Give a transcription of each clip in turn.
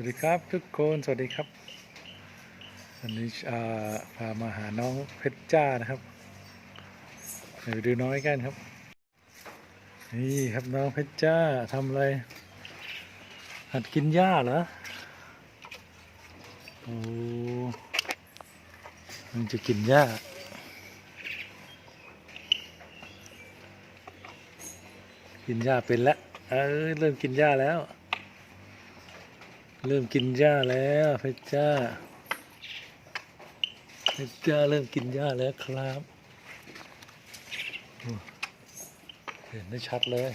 วัสดีครับทุกคนสวัสดีครับวันนี้พามาหาน้องเพชรจ้านะครับเดี๋ยวไปดูน้อยกันครับ นี่ครับน้องเพชรจ้าทำอะไร หัดกินหญ้าเหรอโอ้มันจะกินหญ้ากินหญ้าเป็นแล้วเออเริ่มกินหญ้าแล้ว เริ่มกินหญ้าแล้วเพชรจ้าเพชรจ้าเริ่มกินหญ้าแล้วครับเห็นได้ชัดเลย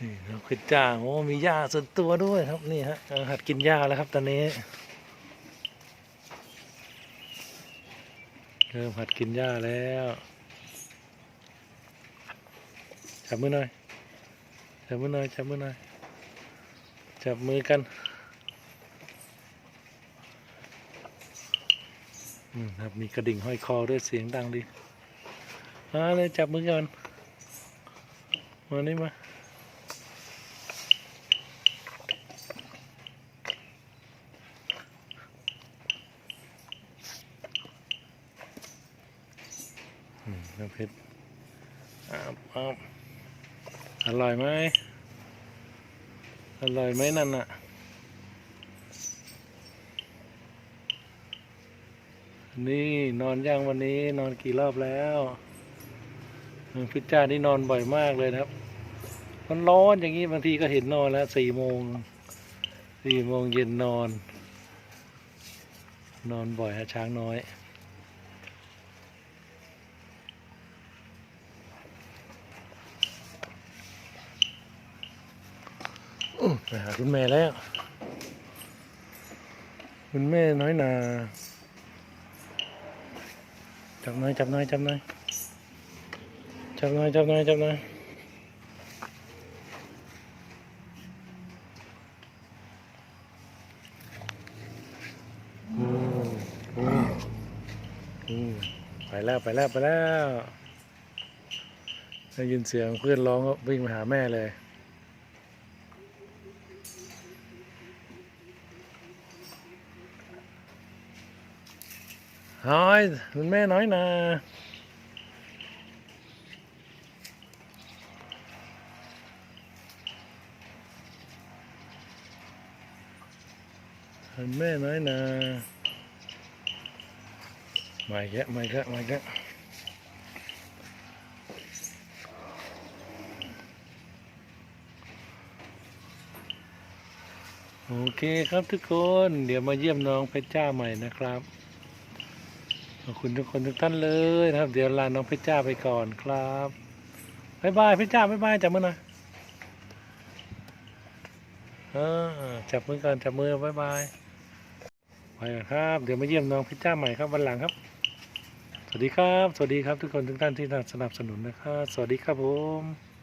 นี่น้องเพชรจ้าโอ้มีหญ้าส่วนตัวด้วยครับนี่ฮะหัดกินหญ้าแล้วครับตอนนี้เริ่มหัดกินหญ้าแล้ว จับมือหน่อย จับมือหน่อย จับมือหน่อย จับมือกัน อืมครับ มีกระดิ่งห้อยคอด้วยเสียงดังดีมาเลยจับมือกัน มานี่มาอืมน้ำเพชรอ้าวอ้าว อร่อยไหมอร่อยไหมนั่นน่ะนี่นอนย่างวันนี้นอนกี่รอบแล้วพิจานี่นอนบ่อยมากเลยนะครับ มันร้อนอย่างนี้บางทีก็เห็นนอนแล้วสี่โมงสี่โมงเย็นนอน นอนบ่อยฮะช้างน้อย ไปหาคุณแม่แล้ว คุณแม่น้อยนาจับหน่อยจับหน่อยจับหน่อยจับหน่อยจับหน่อยจับหน่อยไปแล้วไปแล้วไปแล้วได้ยินเสียงเพื่อนร้องก็วิ่งมาหาแม่เลย ฮอยคุณแม่น้อยนาคุณแม่น้อยนาไม่แกะไม่แกะไม่แกะโอเคครับทุกคน เดี๋ยวมาเยี่ยมน้องเพชรจ้าใหม่นะครับ ขอบคุณทุกคนทุกท่านเลยนะครับ เดี๋ยวลาน้องเพชรจ้าไปก่อนครับบ๊ายบายเพชรจ้าบ๊ายบายจับมือหน่อยเออจับมือก่อนจับมือบ๊ายบายไปครับ เดี๋ยวมาเยี่ยมน้องเพชรจ้าใหม่ครับวันหลังครับ สวัสดีครับ สวัสดีครับทุกคนทุกท่านที่สนับสนุนนะครับ สวัสดีครับผม